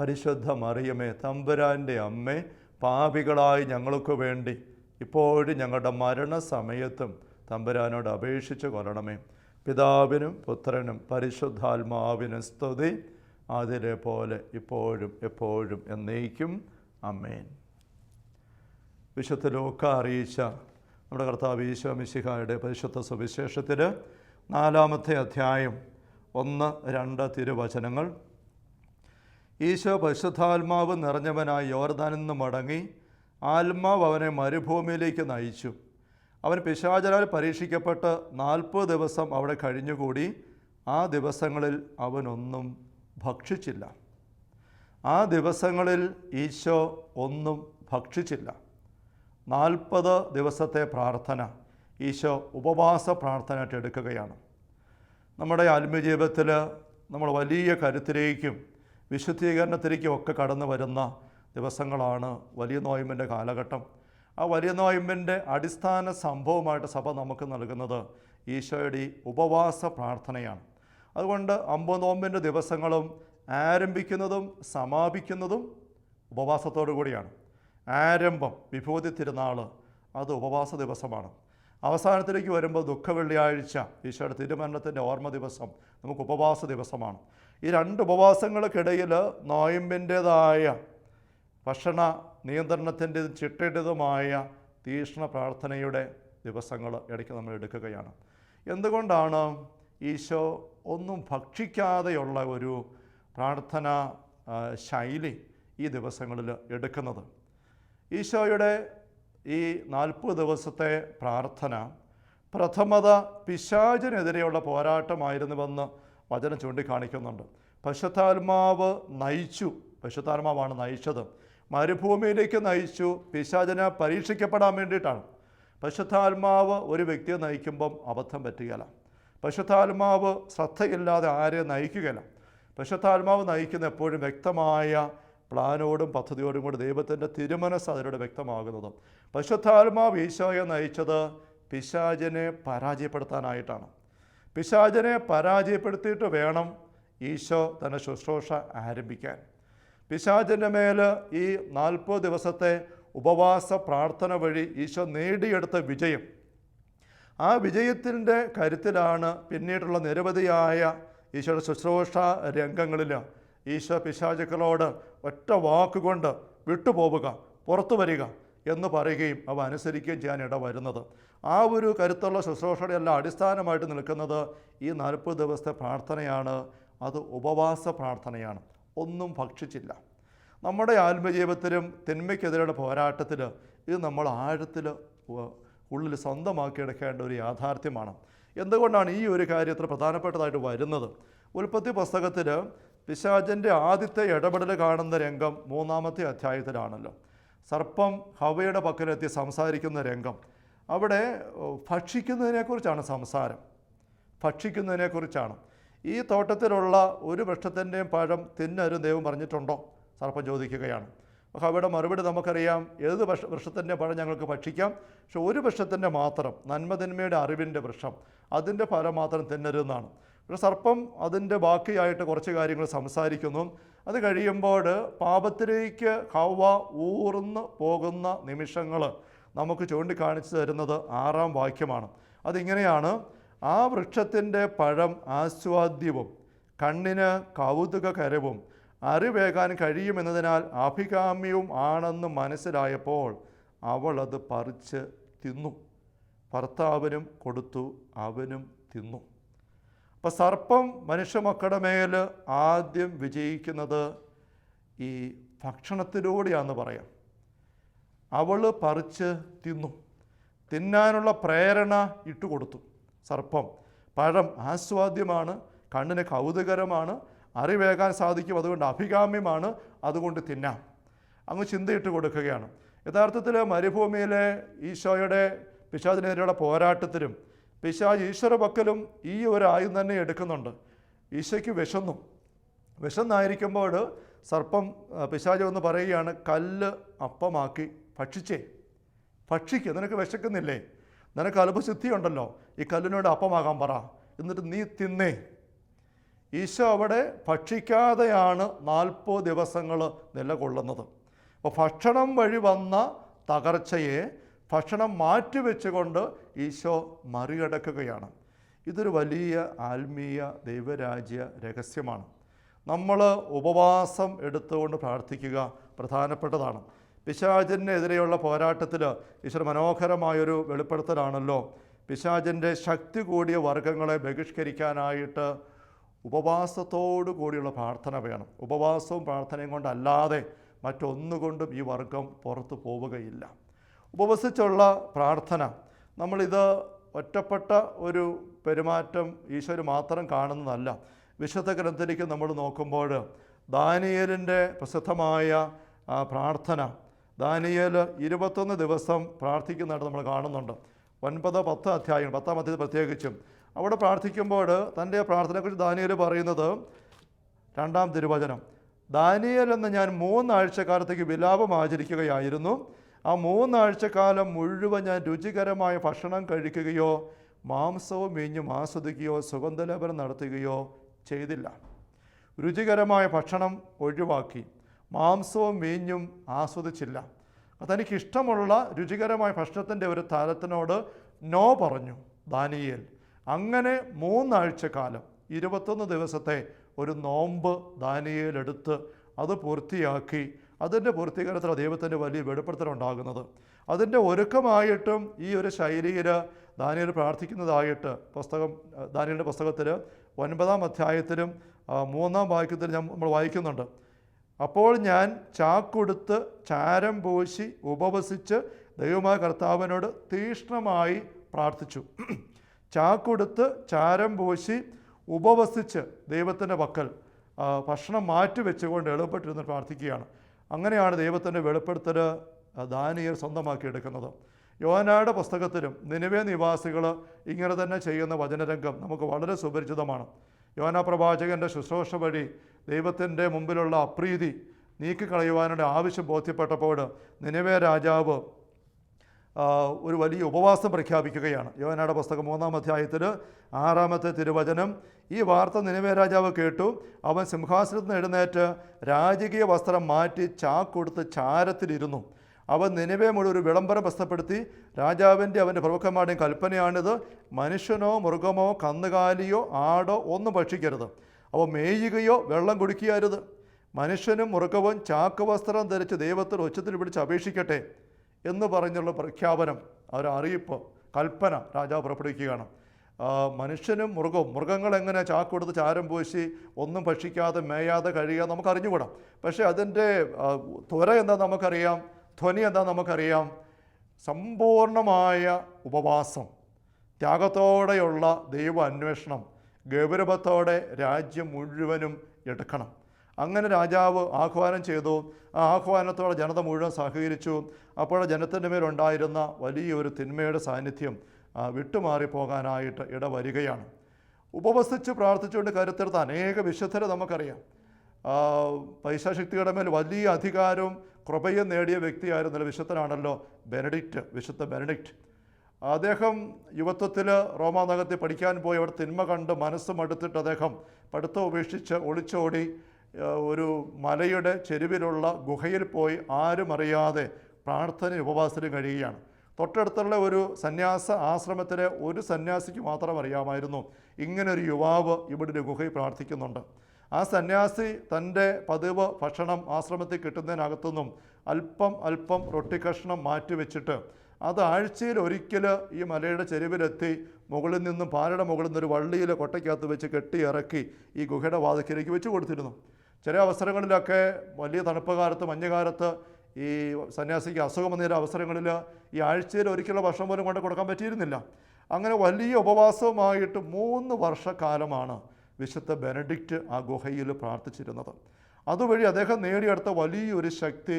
പരിശുദ്ധ മറിയമേ തമ്പുരാന്റെ അമ്മേ പാപികളായി ഞങ്ങൾക്ക് വേണ്ടി ഇപ്പോഴും ഞങ്ങളുടെ മരണസമയത്തും തമ്പുരാനോട് അപേക്ഷിച്ച് കൊല്ലണമേ പിതാവിനും പുത്രനും പരിശുദ്ധാത്മാവിനും സ്തുതി. അതിലെ പോലെ ഇപ്പോഴും എപ്പോഴും എന്നേക്കും. അമ്മേൻ വിശുദ്ധ ലോക്ക അറിയിച്ച നമ്മുടെ കർത്താവ് ഈശോ മിശിഹായുടെ പരിശുദ്ധ സുവിശേഷത്തിൽ നാലാമത്തെ അധ്യായം ഒന്ന് രണ്ട് തിരുവചനങ്ങൾ ഈശോ പരിശുദ്ധാത്മാവ് നിറഞ്ഞവനായി യോർദാനിൽ നിന്ന് മടങ്ങി ആത്മാവ് അവനെ മരുഭൂമിയിലേക്ക് നയിച്ചു. അവൻ പിശാചരാൽ പരീക്ഷിക്കപ്പെട്ട് നാൽപ്പത് ദിവസം അവിടെ കഴിഞ്ഞുകൂടി. ആ ദിവസങ്ങളിൽ അവനൊന്നും ഭക്ഷിച്ചില്ല. ആ ദിവസങ്ങളിൽ ഈശോ ഒന്നും ഭക്ഷിച്ചില്ല. നാൽപ്പത് ദിവസത്തെ പ്രാർത്ഥന ഈശോ ഉപവാസ പ്രാർത്ഥനയായിട്ട് എടുക്കുകയാണ്. നമ്മുടെ ആത്മീയജീവിതത്തിൽ നമ്മൾ വലിയ കരുത്തിലേക്കും വിശുദ്ധീകരണത്തിലേക്കും ഒക്കെ കടന്നു വരുന്ന ദിവസങ്ങളാണ് വലിയ നോയമ്പിന്റെ കാലഘട്ടം. ആ വലിയ നോയമ്പിന്റെ അടിസ്ഥാന സംഭവമായിട്ട് സഭ നമുക്ക് നൽകുന്നത് ഈശോയുടെ ഉപവാസ പ്രാർത്ഥനയാണ്. അതുകൊണ്ട് അമ്പനോമ്പിന്റെ ദിവസങ്ങളും ആരംഭിക്കുന്നതും സമാപിക്കുന്നതും ഉപവാസത്തോടു കൂടിയാണ്. ആരംഭം വിഭൂതി തിരുനാൾ അത് ഉപവാസ ദിവസമാണ്. അവസാനത്തിലേക്ക് വരുമ്പോൾ ദുഃഖ വെള്ളിയാഴ്ച ഈശോയുടെ തിരുമരണത്തിന്റെ ഓർമ്മ ദിവസം നമുക്ക് ഉപവാസ ദിവസമാണ്. ഈ രണ്ട് ഉപവാസങ്ങൾക്കിടയിൽ നോയമ്പിന്റേതായ ഭക്ഷണ നിയന്ത്രണത്തിന്റെ ചിട്ടയുടേതുമായ തീക്ഷ്ണ പ്രാർത്ഥനയുടെ ദിവസങ്ങൾ ഇടയ്ക്ക് നമ്മൾ എടുക്കുകയാണ്. എന്തുകൊണ്ടാണ് ഈശോ ഒന്നും ഭക്ഷിക്കാതെയുള്ള ഒരു പ്രാർത്ഥന ശൈലി ഈ ദിവസങ്ങളിൽ എടുക്കുന്നത്? ഈശോയുടെ ഈ നാൽപ്പത് ദിവസത്തെ പ്രാർത്ഥന പ്രഥമത പിശാചിനെതിരെയുള്ള പോരാട്ടമായിരുന്നുവെന്ന് വചനം ചൂണ്ടിക്കാണിക്കുന്നുണ്ട്. പശുത്താത്മാവ് നയിച്ചു. പശുത്താത്മാവാണ് നയിച്ചത്. മരുഭൂമിയിലേക്ക് നയിച്ചു. പിശാചനെ പരീക്ഷിക്കപ്പെടാൻ വേണ്ടിയിട്ടാണ്. പശുത്താത്മാവ് ഒരു വ്യക്തിയെ നയിക്കുമ്പം അബദ്ധം പറ്റുകയില്ല. പശുത്താത്മാവ് ശ്രദ്ധയില്ലാതെ ആരെയും നയിക്കുകയില്ല. പശുത്താത്മാവ് നയിക്കുന്ന എപ്പോഴും വ്യക്തമായ പ്ലാനോടും പദ്ധതിയോടും കൂടി ദൈവത്തിന്റെ തിരുമനസ് അതിലൂടെ വ്യക്തമാകുന്നത്. പശുത്താത്മാവ് ഈശോയെ നയിച്ചത് പിശാചിനെ പരാജയപ്പെടുത്താനായിട്ടാണ്. പിശാചിനെ പരാജയപ്പെടുത്തിയിട്ട് വേണം ഈശോ തന്റെ ശുശ്രൂഷ ആരംഭിക്കാൻ. പിശാചിന്റെ മേൽ ഈ നാൽപ്പത് ദിവസത്തെ ഉപവാസ പ്രാർത്ഥന വഴി ഈശോ നേടിയെടുത്ത വിജയം. ആ വിജയത്തിന്റെ കരുത്തിലാണ് പിന്നീടുള്ള നിരവധിയായ ഈശോയുടെ ശുശ്രൂഷ രംഗങ്ങളിൽ ഈശോ പിശാചുക്കളോട് ഒറ്റ വാക്കുകൊണ്ട് വിട്ടുപോവുക പുറത്തു വരിക എന്ന് പറയുകയും അവ അനുസരിക്കുകയും ചെയ്യാൻ ഇട വരുന്നത് ആ ഒരു കരുത്തുള്ള ശുശ്രൂഷയുടെ എല്ലാം അടിസ്ഥാനമായിട്ട് നിൽക്കുന്നത് ഈ നാൽപ്പത് ദിവസത്തെ പ്രാർത്ഥനയാണ്. അത് ഉപവാസ പ്രാർത്ഥനയാണ്. ഒന്നും ഭക്ഷിച്ചില്ല. നമ്മുടെ ആത്മജീവിതത്തിലും തിന്മയ്ക്കെതിരെയുള്ള പോരാട്ടത്തിൽ ഇത് നമ്മൾ ആഴത്തിൽ ഉള്ളിൽ സ്വന്തമാക്കിയെടുക്കേണ്ട ഒരു യാഥാർത്ഥ്യമാണ്. എന്തുകൊണ്ടാണ് ഈ ഒരു കാര്യം ഇത്ര പ്രധാനപ്പെട്ടതായിട്ട് വരുന്നത്? ഉൽപ്പത്തി പുസ്തകത്തിൽ പിശാചന്റെ ആദ്യത്തെ ഇടപെടൽ കാണുന്ന രംഗം മൂന്നാമത്തെ അധ്യായത്തിലാണല്ലോ. സർപ്പം ഹവയുടെ പക്കലെത്തി സംസാരിക്കുന്ന രംഗം. അവിടെ ഭക്ഷിക്കുന്നതിനെക്കുറിച്ചാണ് സംസാരം. ഭക്ഷിക്കുന്നതിനെക്കുറിച്ചാണ്. ഈ തോട്ടത്തിലുള്ള ഒരു വൃക്ഷത്തിന്റെയും പഴം തിന്നരും ദൈവം പറഞ്ഞിട്ടുണ്ടോ? സർപ്പം ചോദിക്കുകയാണ്. അപ്പോൾ അവിടെ മറുപടി നമുക്കറിയാം ഏത് വൃക്ഷ വൃക്ഷത്തിന്റെ പഴം ഞങ്ങൾക്ക് ഭക്ഷിക്കാം? പക്ഷെ ഒരു വൃക്ഷത്തിന്റെ മാത്രം നന്മതിന്മയുടെ അറിവിന്റെ വൃക്ഷം അതിന്റെ ഫലം മാത്രം തിന്നരുതെന്നാണ് പക്ഷെ സർപ്പം അതിന്റെ ബാക്കിയായിട്ട് കുറച്ച് കാര്യങ്ങൾ സംസാരിക്കുന്നു. അത് കഴിയുമ്പോൾ പാപത്തിലേക്ക് ഹവ ഊർന്ന് പോകുന്ന നിമിഷങ്ങൾ നമുക്ക് ചൂണ്ടിക്കാണിച്ചു തരുന്നത് ആറാം വാക്യമാണ്. അതിങ്ങനെയാണ് ആ വൃക്ഷത്തിന്റെ പഴം ആസ്വാദ്യവും കണ്ണിന് കൗതുകകരവും അറിവേകാൻ കഴിയുമെന്നതിനാൽ അഭികാമ്യവും ആണെന്ന് മനസ്സിലായപ്പോൾ അവൾ അത് പറിച്ച് തിന്നു. ഭർത്താവിനും കൊടുത്തു അവനും തിന്നു. അപ്പം സർപ്പം മനുഷ്യമക്കളുടെ മേൽ ആദ്യം വിജയിക്കുന്നത് ഈ ഭക്ഷണത്തിലൂടെയാണെന്ന് പറയാം. അവൾ പറിച്ച് തിന്നു. തിന്നാനുള്ള പ്രേരണ ഇട്ടുകൊടുത്തു സർപ്പം പഴം ആസ്വാദ്യമാണ് കണ്ണിന് കൗതുകരമാണ് അറിവേകാൻ സാധിക്കും അതുകൊണ്ട് അഭികാമ്യമാണ് അതുകൊണ്ട് തിന്നാം. അങ്ങ് ചിന്തയിട്ട് കൊടുക്കുകയാണ്. യഥാർത്ഥത്തിൽ മരുഭൂമിയിലെ ഈശോയുടെ പിശാചിനെതിരെയുള്ള പോരാട്ടത്തിലും പിശാജ് ഈശ്വര പക്കലും ഈ ഒരു ആയുധം തന്നെ എടുക്കുന്നുണ്ട്. ഈശോയ്ക്ക് വിശന്നു. വിശന്നായിരിക്കുമ്പോൾ സർപ്പം പിശാജ് വന്ന് പറയുകയാണ് കല്ല് അപ്പമാക്കി. ഭക്ഷിച്ചേ. ഭക്ഷിക്കുക നിനക്ക് വിശക്കുന്നില്ലേ? നിനക്ക് അല്പസിദ്ധി ഉണ്ടല്ലോ ഈ കല്ലിനോട് അപ്പമാകാൻ പറ. എന്നിട്ട് നീ തിന്നേ. ഈശോ അവിടെ ഭക്ഷിക്കാതെയാണ് നാൽപ്പത് ദിവസങ്ങൾ നിലകൊള്ളുന്നത്. അപ്പോൾ ഭക്ഷണം വഴി വന്ന തകർച്ചയെ ഭക്ഷണം മാറ്റിവെച്ചുകൊണ്ട് ഈശോ മറികടക്കുകയാണ്. ഇതൊരു വലിയ ആത്മീയ ദൈവരാജ്യ രഹസ്യമാണ്. നമ്മൾ ഉപവാസം എടുത്തുകൊണ്ട് പ്രാർത്ഥിക്കുക പ്രധാനപ്പെട്ടതാണ്. പിശാചിനെതിരെയുള്ള പോരാട്ടത്തിൽ ഈശ്വര മനോഹരമായൊരു വെളിപ്പെടുത്തലാണല്ലോ. പിശാചിന്റെ ശക്തി കൂടിയ വർഗങ്ങളെ ബഹിഷ്കരിക്കാനായിട്ട് ഉപവാസത്തോടു കൂടിയുള്ള പ്രാർത്ഥന വേണം. ഉപവാസവും പ്രാർത്ഥനയും കൊണ്ടല്ലാതെ മറ്റൊന്നുകൊണ്ടും ഈ വർഗം പുറത്തു പോവുകയില്ല. ഉപവസിച്ചുള്ള പ്രാർത്ഥന നമ്മളിത് ഒറ്റപ്പെട്ട ഒരു പെരുമാറ്റം ഈശ്വര് മാത്രം കാണുന്നതല്ല. വിശുദ്ധ ഗ്രന്ഥത്തിലേക്ക് നമ്മൾ നോക്കുമ്പോൾ ദാനിയലിന്റെ പ്രസിദ്ധമായ പ്രാർത്ഥന ദാനിയൽ ഇരുപത്തൊന്ന് ദിവസം പ്രാർത്ഥിക്കുന്നതായിട്ട് നമ്മൾ കാണുന്നുണ്ട്. ഒൻപത് പത്ത് അധ്യായം പത്താം അധ്യായം പ്രത്യേകിച്ചും. അവിടെ പ്രാർത്ഥിക്കുമ്പോൾ തന്റെ പ്രാർത്ഥനയെക്കുറിച്ച് ദാനിയൽ പറയുന്നത് രണ്ടാം തിരുവചനം. ദാനിയൽ എന്ന് ഞാൻ മൂന്നാഴ്ചക്കാലത്തേക്ക് വിലാപം ആചരിക്കുകയായിരുന്നു. ആ മൂന്നാഴ്ചക്കാലം മുഴുവൻ ഞാൻ രുചികരമായ ഭക്ഷണം കഴിക്കുകയോ മാംസവും മീഞ്ഞും ആസ്വദിക്കുകയോ സുഗന്ധലേപനം നടത്തുകയോ ചെയ്തില്ല. രുചികരമായ ഭക്ഷണം ഒഴിവാക്കി. മാംസവും മീഞ്ഞും ആസ്വദിച്ചില്ല. തനിക്കിഷ്ടമുള്ള രുചികരമായ ഭക്ഷണത്തിന്റെ ഒരു താരത്തിനോട് നോ പറഞ്ഞു ദാനിയേൽ. അങ്ങനെ മൂന്നാഴ്ച കാലം ഇരുപത്തൊന്ന് ദിവസത്തെ ഒരു നോമ്പ് ദാനിയേൽ എടുത്ത് അത് പൂർത്തിയാക്കി അതിന്റെ പൂർത്തീകരണത്തിൽ ദൈവത്തിന്റെ വലിയ വെളിപ്പെടുത്തലുണ്ടാകുന്നത് അതിന്റെ ഒരുക്കമായിട്ടും ഈ ഒരു ശൈലിയിൽ ദാനിയൽ പ്രാർത്ഥിക്കുന്നതായിട്ട് പുസ്തകം ദാനിയലിന്റെ പുസ്തകത്തിൽ ഒൻപതാം അധ്യായത്തിലും മൂന്നാം വാക്യത്തിൽ നമ്മൾ വായിക്കുന്നുണ്ട്. അപ്പോൾ ഞാൻ ചാക്കൊടുത്ത് ചാരം പൂശി ഉപവസിച്ച് ദൈവമായ കർത്താവിനോട് തീഷ്ണമായി പ്രാർത്ഥിച്ചു. ചാക്കൊടുത്ത് ചാരം പൂശി ഉപവസിച്ച് ദൈവത്തിന്റെ പക്കൽ ഭക്ഷണം മാറ്റി വെച്ചുകൊണ്ട് എളുപ്പപ്പെട്ടിരുന്ന് പ്രാർത്ഥിക്കുകയാണ്. അങ്ങനെയാണ് ദൈവത്തിന്റെ വെളിപ്പെടുത്തൽ ദാനിയർ സ്വന്തമാക്കിയെടുക്കുന്നത് യോനായുടെ പുസ്തകത്തിലും നിലവേ നിവാസികൾ ഇങ്ങനെ തന്നെ ചെയ്യുന്ന വചനരംഗം നമുക്ക് വളരെ സുപരിചിതമാണ്. യോന പ്രവാചകന്റെ ശുശ്രൂഷ വഴി ദൈവത്തിന്റെ മുമ്പിലുള്ള അപ്രീതി നീക്കിക്കളയുവാനുള്ള ആവശ്യം ബോധ്യപ്പെട്ടപ്പോൾ നിലവേ രാജാവ് ഒരു വലിയ ഉപവാസം പ്രഖ്യാപിക്കുകയാണ്. യോനയുടെ പുസ്തകം മൂന്നാം അധ്യായത്തിൽ ആറാമത്തെ തിരുവചനം. ഈ വാർത്ത നിലവേ രാജാവ് കേട്ടു. അവൻ സിംഹാസനത്തിൽ എഴുന്നേറ്റ് രാജകീയ വസ്ത്രം മാറ്റി ചാക്കൊടുത്ത് ചാരത്തിലിരുന്നു. അവൻ നിലവേ മുഴുവൻ ഒരു വിളംബരം പ്രസ്തപ്പെടുത്തി രാജാവിന്റെ അവന്റെ പ്രമുഖന്മാരുടെയും കൽപ്പനയാണിത് മനുഷ്യനോ മൃഗമോ കന്നുകാലിയോ ആടോ ഒന്നും ഭക്ഷിക്കരുത്. അവ മേയുകയോ വെള്ളം കുടിക്കുകയരുത്. മനുഷ്യനും മൃഗവും ചാക്കുവസ്ത്രം ധരിച്ച് ദൈവത്തിൽ ഉച്ചത്തിൽ പിടിച്ച് അപേക്ഷിക്കട്ടെ എന്ന് പറഞ്ഞുള്ള പ്രഖ്യാപനം ഒരു അറിയിപ്പ് കൽപ്പന രാജാവ് പുറപ്പെടുവിക്കുകയാണ്. മനുഷ്യനും മൃഗവും മൃഗങ്ങൾ എങ്ങനെ ചാരം പൂശി ഒന്നും ഭക്ഷിക്കാതെ മേയാതെ കഴിയുക നമുക്ക് അറിഞ്ഞുകൂടാം പക്ഷേ അതിന്റെ ത്വര എന്താ നമുക്കറിയാം. ധ്വനി എന്താ നമുക്കറിയാം? സമ്പൂർണമായ ഉപവാസം. ത്യാഗത്തോടെയുള്ള ദൈവ അന്വേഷണം ഗൗരവത്തോടെ രാജ്യം മുഴുവനും എടുക്കണം. അങ്ങനെ രാജാവ് ആഹ്വാനം ചെയ്തു. ആ ആഹ്വാനത്തോടെ ജനത മുഴുവൻ സഹകരിച്ചു. അപ്പോൾ ജനത്തിന്റെ മേലുണ്ടായിരുന്ന വലിയൊരു തിന്മയുടെ സാന്നിധ്യം വിട്ടുമാറിപ്പോകാനായിട്ട് ഇടവരികയാണ്. ഉപവസിച്ച് പ്രാർത്ഥിച്ചുകൊണ്ട് കരുത്തെടുത്ത അനേക വിശുദ്ധരെ നമുക്കറിയാം. പൈശാശക്തിയുടെ മേൽ വലിയ അധികാരവും കൃപയും നേടിയ വ്യക്തിയായിരുന്നല്ലോ വിശുദ്ധനാണല്ലോ ബെനഡിക്റ്റ് വിശുദ്ധ ബെനഡിക്റ്റ്. അദ്ദേഹം യുവത്വത്തിൽ റോമാ നഗരത്തിൽ പഠിക്കാൻ പോയി. അവിടെ തിന്മ കണ്ട് മനസ്സ് മടുത്തിട്ട് അദ്ദേഹം പഠിത്തം ഉപേക്ഷിച്ച് ഒളിച്ചോടി ഒരു മലയുടെ ചെരുവിലുള്ള ഗുഹയിൽ പോയി ആരും അറിയാതെ പ്രാർത്ഥന ഉപവാസത്തിന് കഴിയുകയാണ്. തൊട്ടടുത്തുള്ള ഒരു സന്യാസ ആശ്രമത്തിലെ ഒരു സന്യാസിക്ക് മാത്രം അറിയാമായിരുന്നു. ഇങ്ങനൊരു യുവാവ് ഇവിടെ ഒരു ഗുഹയിൽ പ്രാർത്ഥിക്കുന്നുണ്ട്. ആ സന്യാസി തന്റെ പതിവ് ഭക്ഷണം ആശ്രമത്തിൽ കിട്ടുന്നതിനകത്തുനിന്നും അല്പം അല്പം റൊട്ടി കഷ്ണം മാറ്റി വെച്ചിട്ട് അത് ആഴ്ചയിൽ ഒരിക്കൽ ഈ മലയുടെ ചെരുവിലെത്തി മുകളിൽ നിന്നും പാലയുടെ മുകളിൽ നിന്ന് ഒരു വള്ളിയിൽ കൊട്ടയ്ക്കകത്ത് വെച്ച് കെട്ടി ഇറക്കി ഈ ഗുഹയുടെ വാതിക്കലേക്ക് വെച്ച് കൊടുത്തിരുന്നു. ചില അവസരങ്ങളിലൊക്കെ വലിയ തണുപ്പ് കാലത്ത് മഞ്ഞുകാലത്ത് ഈ സന്യാസിക്ക് അസുഖം വന്ന അവസരങ്ങളിൽ ഈ ആഴ്ചയിൽ ഒരിക്കലുള്ള ഭക്ഷണം പോലും കൊണ്ട് കൊടുക്കാൻ പറ്റിയിരുന്നില്ല. അങ്ങനെ വലിയ ഉപവാസവുമായിട്ട് മൂന്ന് വർഷക്കാലമാണ് വിശുദ്ധ ബെനഡിക്റ്റ് ആ ഗുഹയിൽ പ്രാർത്ഥിച്ചിരുന്നത്. അതുവഴി അദ്ദേഹം നേടിയെടുത്ത വലിയൊരു ശക്തി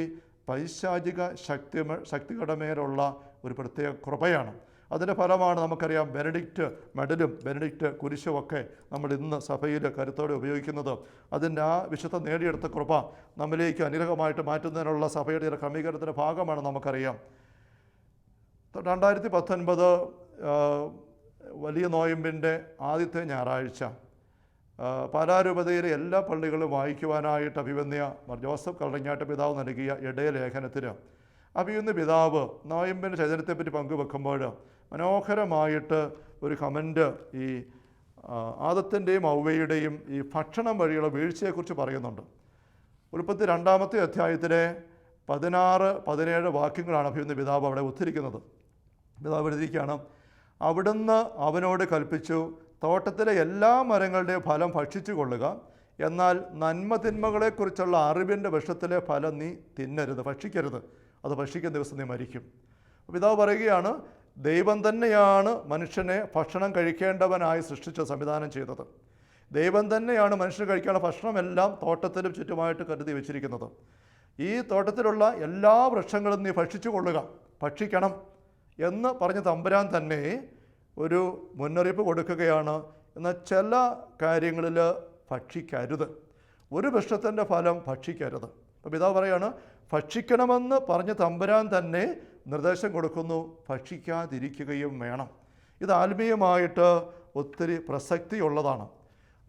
പൈശാചിക ശക്തി ശക്തികളുടെ മേലുള്ള ഒരു പ്രത്യേക കൃപയാണ്. അതിന്റെ ഫലമാണ് നമുക്കറിയാം ബെനഡിക്റ്റ് മെഡലും ബെനഡിക്റ്റ് കുരിശും ഒക്കെ നമ്മൾ ഇന്ന് സഭയിൽ കരുത്തോടെ ഉപയോഗിക്കുന്നത്. അതിന്റെ ആ വിശുദ്ധ നേടിയെടുത്ത കൃപ നമ്മിലേക്ക് അനുഗ്രഹമായിട്ട് മാറ്റുന്നതിനുള്ള സഭയുടെ ഒരു ക്രമീകരണത്തിന്റെ ഭാഗമാണ് നമുക്കറിയാം. രണ്ടായിരത്തി പത്തൊൻപത് വലിയ നോയമ്പിന്റെ ആദ്യത്തെ ഞായറാഴ്ച. പാലാരൂപതയിലെ എല്ലാ പള്ളികളും വായിക്കുവാനായിട്ട് അഭിവന്യ ജോസഫ് കള്ളഞ്ഞാട്ട് പിതാവ് നൽകിയ ഇടയ ലേഖനത്തിന് അഭിയുന്ന പിതാവ് നോയമ്പിന്റെ ചൈതന്യത്തെപ്പറ്റി പങ്കുവെക്കുമ്പോൾ മനോഹരമായിട്ട് ഒരു കമന്റ് ഈ ആദത്തിന്റെയും ഔവയുടെയും ഈ ഭക്ഷണം വഴിയുള്ള വീഴ്ചയെക്കുറിച്ച് പറയുന്നുണ്ട്. ഉൽപ്പത്തി രണ്ടാമത്തെ അധ്യായത്തിലെ പതിനാറ് പതിനേഴ് വാക്യങ്ങളാണ് അഭിയുന്ന പിതാവ് അവിടെ ഉദ്ധരിക്കുന്നത്. പിതാവ് എഴുതിയിരിക്കുകയാണ് അവിടുന്ന് അവനോട് കൽപ്പിച്ചു തോട്ടത്തിലെ എല്ലാ മരങ്ങളുടെയും ഫലം ഭക്ഷിച്ചു കൊള്ളുക. എന്നാൽ നന്മ തിന്മകളെക്കുറിച്ചുള്ള അറിവിന്റെ വിഷത്തിലെ ഫലം നീ തിന്നരുത് ഭക്ഷിക്കരുത്. അത് ഭക്ഷിക്കുന്ന ദിവസം നീ മരിക്കും. പിതാവ് പറയുകയാണ് ദൈവം തന്നെയാണ് മനുഷ്യനെ ഭക്ഷണം കഴിക്കേണ്ടവനായി സൃഷ്ടിച്ച സംവിധാനം ചെയ്തത്. ദൈവം തന്നെയാണ് മനുഷ്യന് കഴിക്കാനുള്ള ഭക്ഷണമെല്ലാം തോട്ടത്തിലും ചുറ്റുമായിട്ട് കരുതി വെച്ചിരിക്കുന്നത്. ഈ തോട്ടത്തിലുള്ള എല്ലാ വൃക്ഷങ്ങളും നീ ഭക്ഷിച്ചു കൊള്ളുക ഭക്ഷിക്കണം എന്ന് പറഞ്ഞ തമ്പുരാൻ തന്നെ ഒരു മുന്നറിയിപ്പ് കൊടുക്കുകയാണ് എന്നാൽ ചില കാര്യങ്ങളിൽ ഭക്ഷിക്കരുത്. ഒരു വൃക്ഷത്തിന്റെ ഫലം ഭക്ഷിക്കരുത്. അപ്പോൾ പിതാവ് പറയാണ് ഭക്ഷിക്കണമെന്ന് പറഞ്ഞ് തമ്പുരാൻ തന്നെ നിർദ്ദേശം കൊടുക്കുന്നു. ഭക്ഷിക്കാതിരിക്കുകയും വേണം. ഇത് ആത്മീയമായിട്ട് ഒത്തിരി പ്രസക്തിയുള്ളതാണ്.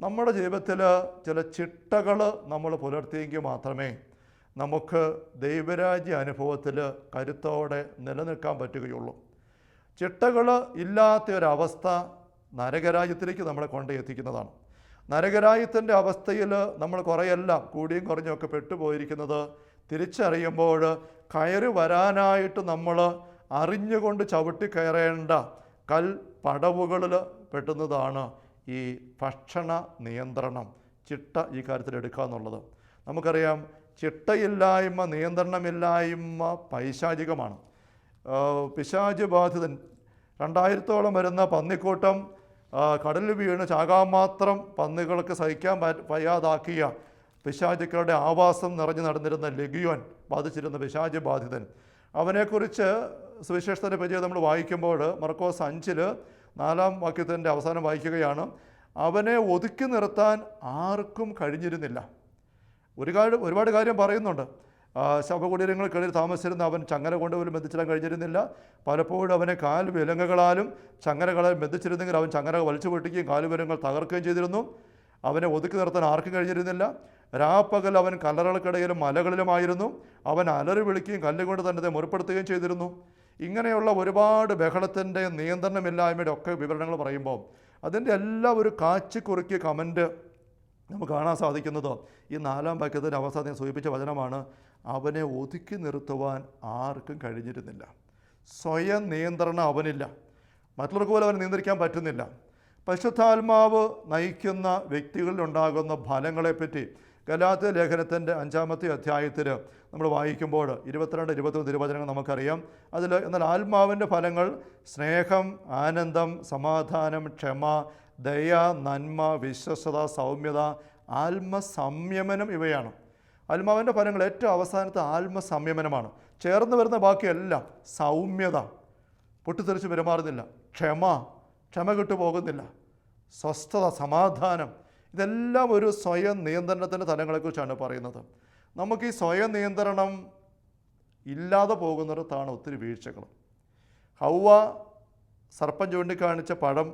നമ്മുടെ ജീവിതത്തിൽ ചില ചിട്ടകൾ നമ്മൾ പുലർത്തിയെങ്കിൽ മാത്രമേ നമുക്ക് ദൈവരാജ്യ അനുഭവത്തിൽ കരുത്തോടെ നിലനിൽക്കാൻ പറ്റുകയുള്ളൂ. ചിട്ടകൾ ഇല്ലാത്ത ഒരവസ്ഥ നരകരാജ്യത്തിലേക്ക് നമ്മളെ കൊണ്ട് എത്തിക്കുന്നതാണ് നരകരാജ്യത്തിന്റെ അവസ്ഥയിൽ നമ്മൾ കുറേയെല്ലാം കൂടിയും കുറഞ്ഞും ഒക്കെ പെട്ടുപോയിരിക്കുന്നത് തിരിച്ചറിയുമ്പോൾ കയറി വരാനായിട്ട് നമ്മൾ അറിഞ്ഞുകൊണ്ട് ചവിട്ടി കയറേണ്ട കൽ പടവുകളിൽ പെട്ടുന്നതാണ് ഈ ഭക്ഷണ നിയന്ത്രണം ചിട്ട ഈ കാര്യത്തിൽ എടുക്കുക എന്നുള്ളത്. നമുക്കറിയാം ചിട്ടയില്ലായ്മ നിയന്ത്രണമില്ലായ്മ പൈശാചികമാണ്. ആ, പിശാച് ബാധിതൻ. രണ്ടായിരത്തോളം വരുന്ന പന്നിക്കൂട്ടം കടലിൽ വീണ് ചാകാൻ മാത്രം പന്നികൾക്ക് സഹിക്കാൻ വയ്യാതാക്കിയ പിശാചുക്കളുടെ ആവാസം നിറഞ്ഞു നടന്നിരുന്ന ലഗിയോൻ ബാധിച്ചിരുന്ന പിശാജ് ബാധിതൻ. അവനെക്കുറിച്ച് സുവിശേഷത്തിന്റെ പരിചയം നമ്മൾ വായിക്കുമ്പോൾ മർക്കോസ് അഞ്ചിൽ നാലാം വാക്യത്തിന്റെ അവസാനം വായിക്കുകയാണ് അവനെ ഒതുക്കി നിർത്താൻ ആർക്കും കഴിഞ്ഞിരുന്നില്ല. ഒരു ഒരുപാട് ഒരുപാട് കാര്യം പറയുന്നുണ്ട്. ശവകുടീരങ്ങൾക്കിടയിൽ താമസിച്ചിരുന്ന അവൻ ചങ്ങല കൊണ്ടുപോലും ബന്ധിച്ചിടാൻ കഴിഞ്ഞിരുന്നില്ല. പലപ്പോഴും അവനെ കാൽ വിലങ്ങുകളാലും ചങ്ങലകളാൽ ബന്ധിച്ചിരുന്നെങ്കിൽ അവൻ ചങ്ങല വലിച്ചു പൊട്ടിക്കുകയും കാലുവിലങ്ങൾ തകർക്കുകയും ചെയ്തിരുന്നു. അവനെ ഒതുക്കി നിർത്താൻ ആർക്കും കഴിഞ്ഞിരുന്നില്ല. രാപ്പകൽ അവൻ കല്ലറകൾക്കിടയിലും മലകളിലുമായിരുന്നു. അവൻ അലറി വിളിക്കുകയും കല്ലുകൊണ്ട് തന്നെ മുറിപ്പെടുത്തുകയും ചെയ്തിരുന്നു. ഇങ്ങനെയുള്ള ഒരുപാട് ബഹളത്തിന്റെ നിയന്ത്രണമില്ലായ്മയുടെ ഒക്കെ വിവരണങ്ങൾ പറയുമ്പോൾ അതിന്റെ എല്ലാം ഒരു കാച്ചിക്കുറുക്കിയ കമന്റ് നമുക്ക് കാണാൻ സാധിക്കുന്നത് ഈ നാലാം വാക്യത്തിന്റെ അവസാനം സൂചിപ്പിച്ച വചനമാണ്. അവനെ ഒതുക്കി നിർത്തുവാൻ ആർക്കും കഴിഞ്ഞിരുന്നില്ല. സ്വയം നിയന്ത്രണം അവനില്ല. മറ്റുള്ളവർക്ക് പോലും അവനെ നിയന്ത്രിക്കാൻ പറ്റുന്നില്ല. പരിശുദ്ധാത്മാവ് നയിക്കുന്ന വ്യക്തികളിലുണ്ടാകുന്ന ഫലങ്ങളെപ്പറ്റി ഗലാത്ത ലേഖനത്തിന്റെ അഞ്ചാമത്തെ അധ്യായത്തിൽ നമ്മൾ വായിക്കുമ്പോൾ ഇരുപത്തിരണ്ട് ഇരുപത്തൊന്ന് തിരുവചനങ്ങൾ നമുക്കറിയാം. അതിൽ എന്നാൽ ആത്മാവിന്റെ ഫലങ്ങൾ സ്നേഹം ആനന്ദം സമാധാനം ക്ഷമ ദയ നന്മ വിശ്വസത സൗമ്യത ആത്മസംയമനം ഇവയാണ്. ആത്മാവിന്റെ ഫലങ്ങൾ ഏറ്റവും അവസാനത്തെ ആത്മസംയമനമാണ്. ചേർന്ന് വരുന്ന ബാക്കിയെല്ലാം സൗമ്യത. പൊട്ടിത്തെറിച്ച് പെരുമാറുന്നില്ല. ക്ഷമ ക്ഷമ കിട്ടു പോകുന്നില്ല. സ്വസ്ഥത സമാധാനം ഇതെല്ലാം ഒരു സ്വയം നിയന്ത്രണത്തിന്റെ തലങ്ങളെക്കുറിച്ചാണ് പറയുന്നത്. നമുക്ക് ഈ സ്വയം നിയന്ത്രണം ഇല്ലാതെ പോകുന്നിടത്താണ് ഒത്തിരി വീഴ്ചകൾ. ഹൗവ സർപ്പം ചൂണ്ടിക്കാണിച്ച പഴം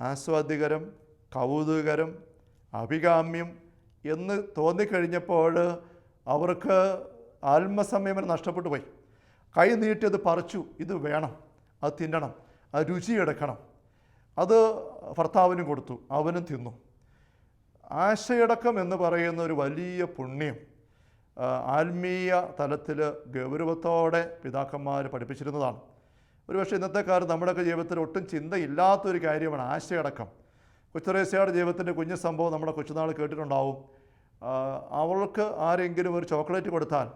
ആസ്വാദ്യകരം കൗതുകരം അഭികാമ്യം എന്ന് തോന്നിക്കഴിഞ്ഞപ്പോൾ അവർക്ക് ആത്മസംയമനം നഷ്ടപ്പെട്ടു പോയി. കൈ നീട്ടി അത് പറിച്ചു ഇത് വേണം അത് തിന്നണം അത് രുചിയെടുക്കണം. അത് ഭർത്താവിനും കൊടുത്തു അവനും തിന്നു. ആശയടക്കം എന്ന് പറയുന്ന ഒരു വലിയ പുണ്യം ആത്മീയ തലത്തിൽ ഗൗരവത്തോടെ പിതാക്കന്മാർ പഠിപ്പിച്ചിരുന്നതാണ്. ഒരുപക്ഷെ ഇന്നത്തെ കാലത്ത് നമ്മുടെയൊക്കെ ജീവിതത്തിൽ ഒട്ടും ചിന്തയില്ലാത്തൊരു കാര്യമാണ് ആശയടക്കം. കൊച്ചുറേസ്യയുടെ ജീവിതത്തിന്റെ കുഞ്ഞു സംഭവം നമ്മുടെ കൊച്ചുനാൾ കേട്ടിട്ടുണ്ടാവും. അവൾക്ക് ആരെങ്കിലും ഒരു ചോക്ലേറ്റ് കൊടുത്താൽ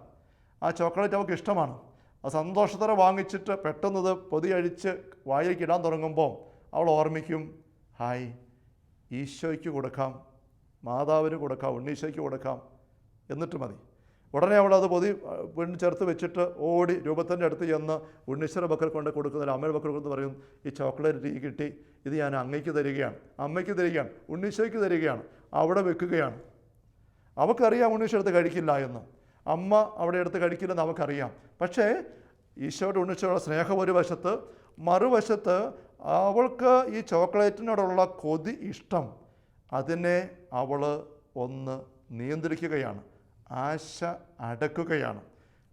ആ ചോക്ലേറ്റ് അവൾക്ക് ഇഷ്ടമാണ്. ആ സന്തോഷത്തോടെ വാങ്ങിച്ചിട്ട് പെട്ടെന്നത് പൊതിയഴിച്ച് വായിലേക്ക് ഇടാൻ തുടങ്ങുമ്പോൾ അവൾ ഓർമ്മിക്കും ഹായ് ഈശോയ്ക്ക് കൊടുക്കാം മാതാവിന് കൊടുക്കാം ഉണ്ണീശോയ്ക്ക് കൊടുക്കാം എന്നിട്ട് മതി. ഉടനെ അവൾ അത് പൊതി പെണ്ണ് ചേർത്ത് വെച്ചിട്ട് ഓടി രൂപത്തിന്റെ അടുത്ത് ചെന്ന് ഉണ്ണീശ്വര ബക്കർ കൊണ്ട് കൊടുക്കുന്ന അമ്മ ബക്കർ കൊണ്ട് പറയും ഈ ചോക്ലേറ്റ് ഈ കിട്ടി. ഇത് ഞാൻ അങ്ങയ്ക്ക് തരികയാണ്. അമ്മയ്ക്ക് തരികയാണ്. ഉണ്ണീശോയ്ക്ക് തരികയാണ്. അവിടെ വെക്കുകയാണ്. അവക്കറിയാം ഉണ്ണീശോ കഴിക്കില്ല എന്ന്. അമ്മ അവിടെ എടുത്ത് കഴിക്കില്ലെന്ന് അവക്കറിയാം പക്ഷേ ഈശോയുടെ ഉണ്ണീശോയുടെ സ്നേഹം ഒരു വശത്ത് മറുവശത്ത് അവൾക്ക് ഈ ചോക്ലേറ്റിനോടുള്ള കൊതി ഇഷ്ടം. അതിനെ അവൾ ഒന്ന് നിയന്ത്രിക്കുകയാണ്. ആശ അടക്കുകയാണ്.